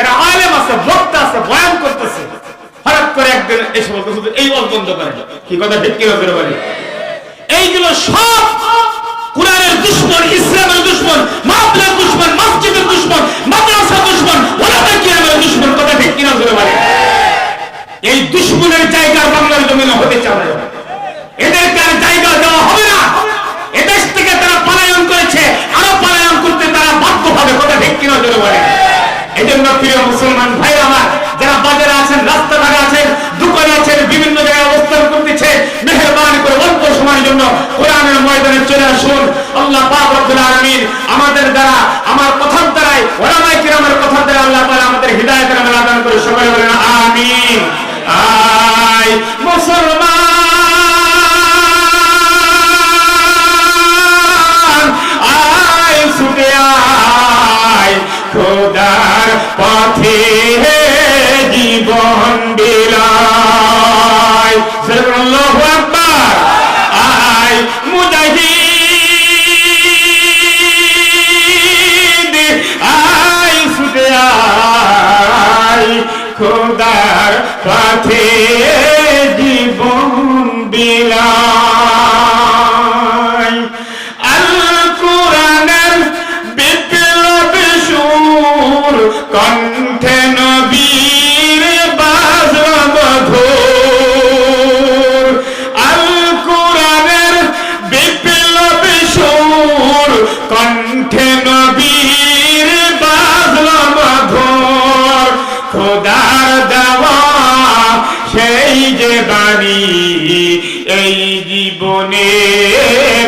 যারা আলেম আছে বক্তা আছে, বয়ান করতেছে, হঠাৎ করে একদিন এসে বলতে হুজুর, এই ওয়াজ বন্ধ করেন। কি কথা ঠিক কি করে বলি এইগুলো সব কোরআনের দুশ্মন, ইসলামের দুশ্মন মাহফিলের দুশ্মন, মসজিদের দুশ্মন মাদ্রাসা দুশ্মন ওলামা কিরামের দুশ্মন, কথা ঠিক কিনা করে বলে এই দুশ্মনের জায়গা বাংলার জমিনে হতে চায় না। এদেরকে আর জায়গা দেওয়া হবে না। এদেশ থেকে তারা পলায়ন করেছে, আরও পলায়ন করতে তারা বাধ্য হবে, কথা ঠিক কিনা জোরে বলে এই জন্য প্রিয় মুসলমান ভাই আমার, যারা বাজারে আছেন, রাস্তাঘাটে আছেন, দোকানে আছেন, বিভিন্ন জায়গায় অবস্থান করতেছে, মেহরবানি করে অল্প সময়ের জন্য কোরআনের ময়দানে চলে আসুন। আল্লাহ পাক রব্বুল আলামিন আমাদের দ্বারা, আমার কথার দ্বারাই, ওলামায়ে কিরামের কথার দ্বারা আল্লাহ তাআলা আমাদের হিদায়াতের আমল দান করে সকলে বলেন, আমিন। আয়, মুসলমান খোদার পথে জীবন বিলায় আল কোরআনের বিপ্লব সুর কণ্ঠে নবীর বাজল মধুর আল কোরআনের বিপ্লব সুর কণ্ঠে এই জীবনে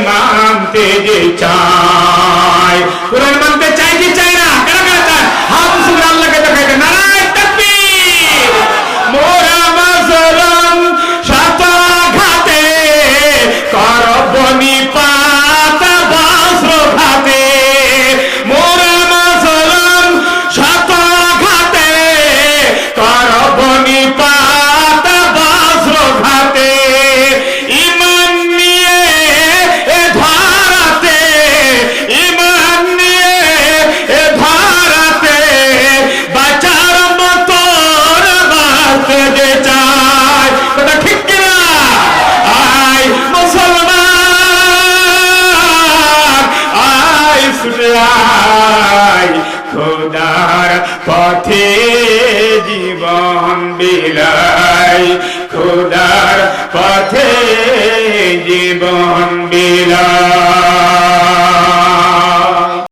মানতে যে চায় শুনে আয় খোদার পথে জীবন বিলাই খোদার পথে জীবন